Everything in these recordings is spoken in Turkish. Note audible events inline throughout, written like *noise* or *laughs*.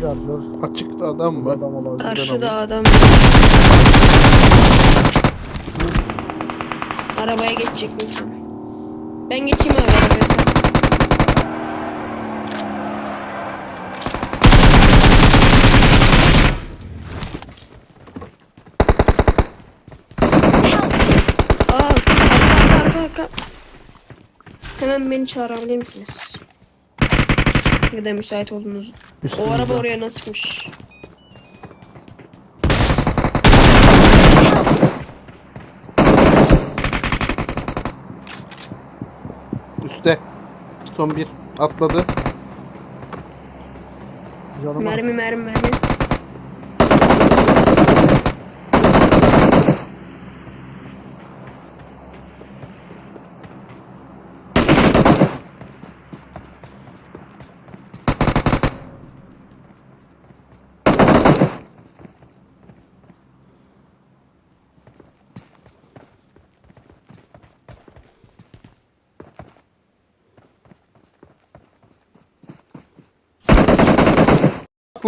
Şarjör. Açıkta adam var. Adam olabilir. Karşıda adam. Arabaya geçecek lütfen. Ben geçeyim abi arabaya sen. Aa, arka, arka, arka. Hemen beni çağırabilir misiniz? Da müsait olduğunuz. O araba oraya nasıl çıkmış? Üste. Son bir. Atladı. Canım Mermi mermi mermi.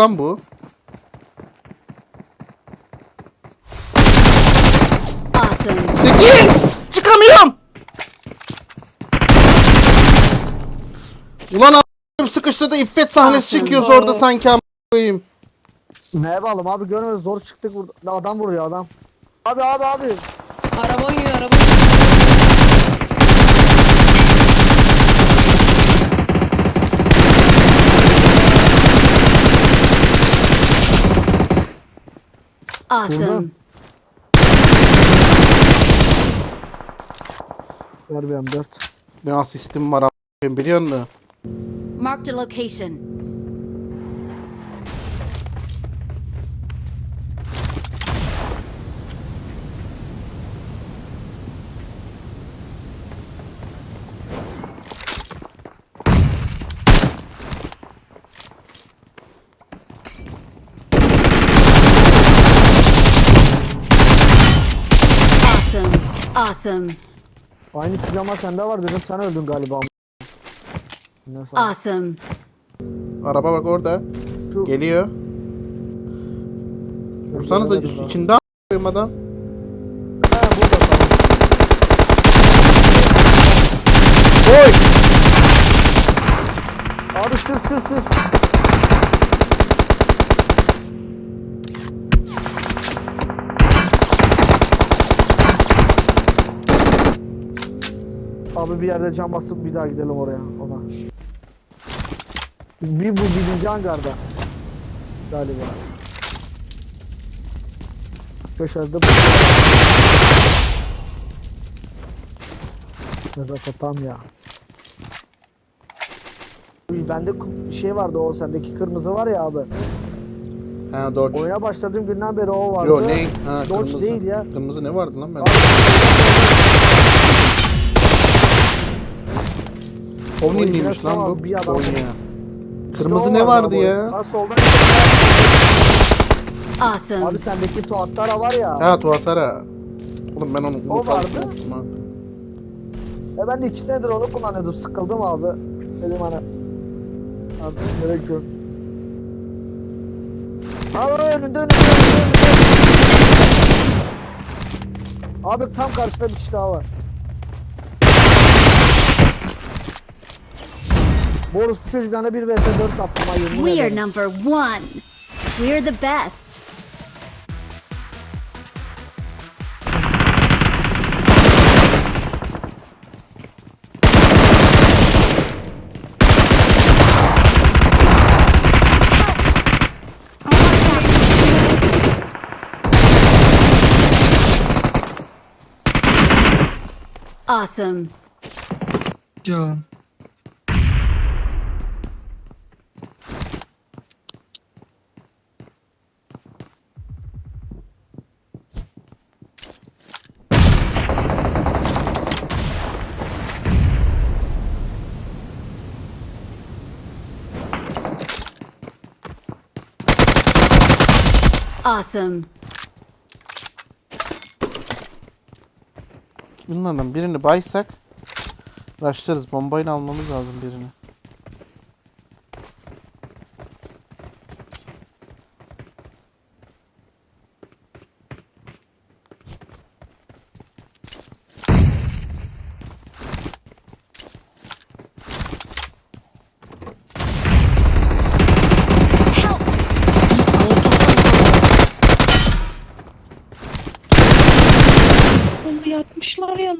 Lan bu. Çekil! Çıkamıyorum! Ulan a**ım sıkıştırdı iffet sahnesi çekiyoruz orada sanki a**ım koyayım. Ne yapalım abi görmüyoruz zor çıktık burada. Adam vuruyor adam. Abi abi abi. Araba oynuyor araba oynuyor. Awesome. Ver bir M4. Ne asistim var a**ım biliyor musun? Marked a location. Awesome. Awesome. Aynı pijama sende var dedim sen öldün galiba. Ne sağ Awesome. Araba bak orada. Şu- Geliyor. Vursanıza Göremedim ben. içinde a**ım adam. He burada tamam. Oy! Abi sür sür sür. Abi bir yerde cam basıp bir daha gidelim oraya ona. Bir bu birinci hangarda. Galiba. Köşede bu. Mezopotamya. ya. Uy, Bende şey vardı o sendeki kırmızı var ya abi. Ha Dodge. Oyuna başladığım günden beri o vardı. Yo ne? Ha, Dodge kırmızı. değil ya. Kırmızı ne vardı lan ben? Abi, Omni'ymiş lan bu. bir adam. Onya. Kırmızı ne vardı abi. ya? Ha soldan. Awesome. Abi sendeki Tuattara var ya. Ha Tuatara. Oğlum ben onu O vardı. E ben de iki senedir onu kullanıyordum. Sıkıldım abi. Dedim hani. Artık gerek yok. Abi önünde önünde önünde. önünde. Abi tam karşıda bir kişi daha var. Boris bu çocuklarla bir vs 4 attım ha We are number one. We're the best. Awesome. Ya. Awesome. Bunlardan birini baysak Rushlarız. Bombayla almamız lazım birini. Çıkartmışlar ya.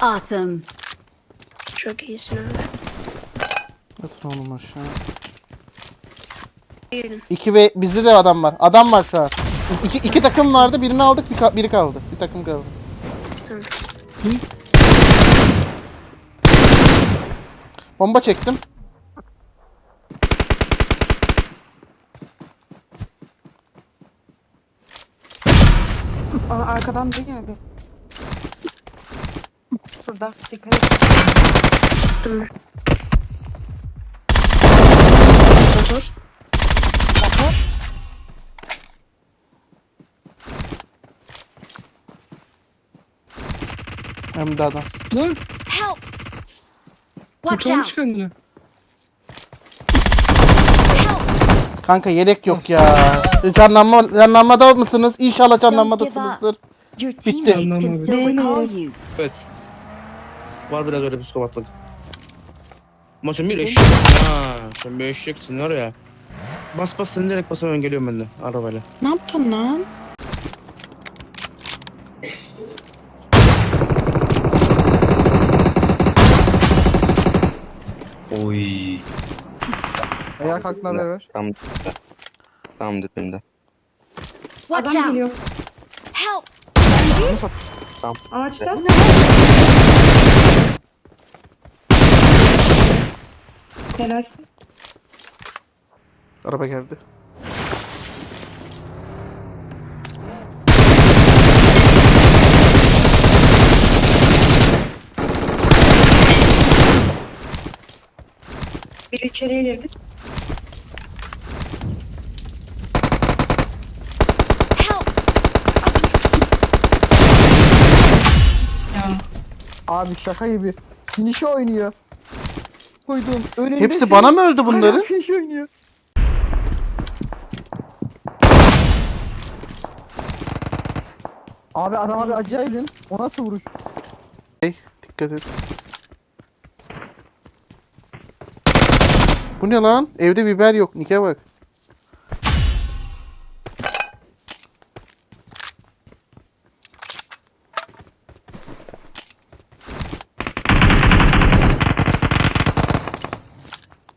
Awesome. Çok iyisin abi. Yatır oğlum aşağı. İki ve bizde de adam var. Adam var şu an. İki, iki takım vardı. Birini aldık. Bir ka- biri kaldı. Bir takım kaldı. Bomba çektim. Aa, arkadan biri geldi. Şurada dikkat et. Tamam. Motor. Hem de adam. Lan Help! Watch out! kendini. Kanka yelek yok ya. Canlanma, canlanmada mısınız? İnşallah canlanmadasınızdır. Your Bitti. teammates can still recall you. Evet. Var biraz öyle psikopatlık. Ama sen bir eşeksin ha. Sen bir eşeksin var ya. Bas bas sen direkt bas hemen geliyorum ben de arabayla. Ne yaptın lan? Oy. Ayağa kalktığına haber ver. Tam dibinde. Tam dibinde. Watch Adam out! geliyor. Help! Ağaçta. Helalsin. Araba geldi. Biri içeriye girdi. Abi şaka gibi. Finişi oynuyor. Koydum. Önünde Hepsi bana mı öldü bunların? Finiş oynuyor. Abi adam abi acıyaydın. O nasıl vuruş? Dikkat et. Bu ne lan? Evde biber yok. Nike bak.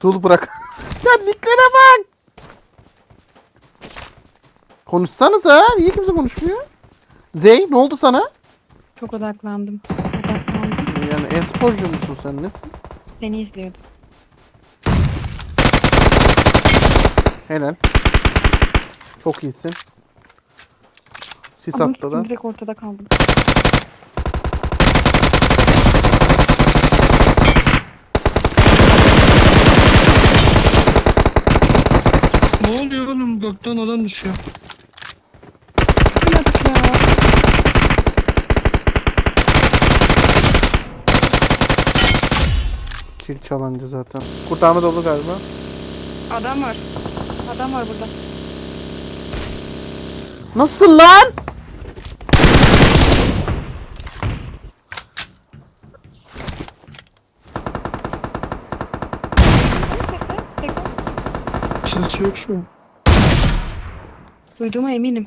Dul bırak. *laughs* ya Niklere bak. Konuşsanıza. Niye kimse konuşmuyor? Zey ne oldu sana? Çok odaklandım. Odaklandım. Yani e-sporcu musun sen nesin? Seni izliyordum. Helal. Çok iyisin. Sis Ama attı da. direkt ortada kaldım. Ne oluyor oğlum? Gökten adam düşüyor. Yapamadık ya. Kill challenge zaten. Kurtarma dolu galiba. Adam var. Adam var burada. Nasıl lan? Kimse yok şu an. Duyduğuma eminim.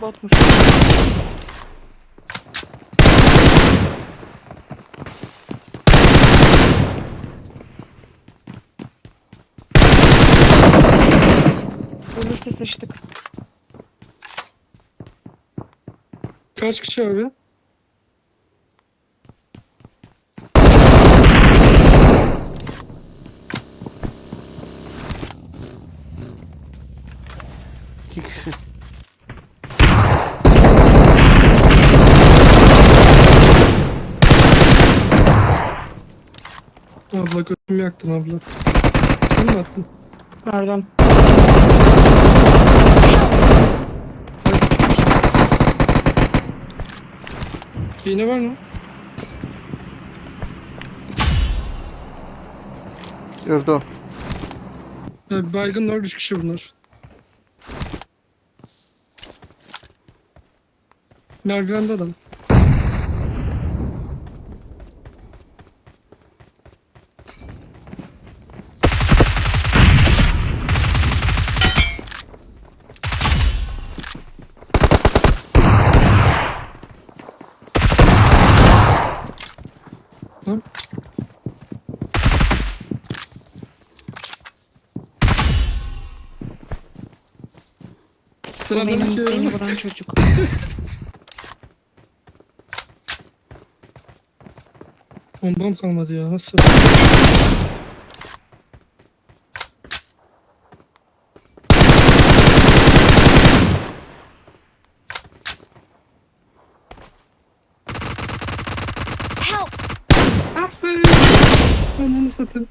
Botmuş. Ölürse sıçtık. Kaç kişi abi? İki kişi. Abla götümü yaktın abla. Mi attın? Pardon. Başka var mı? Gördü o. Yani baygınlar 3 kişi bunlar. Merdivende adam. Bu Sıradaki benim beni vuran çocuk. bombam kalmadı ya. Nasıl? Help! Be! Ananı satayım.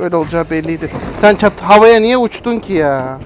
Böyle olacağı belliydi. Sen çat havaya niye uçtun ki ya?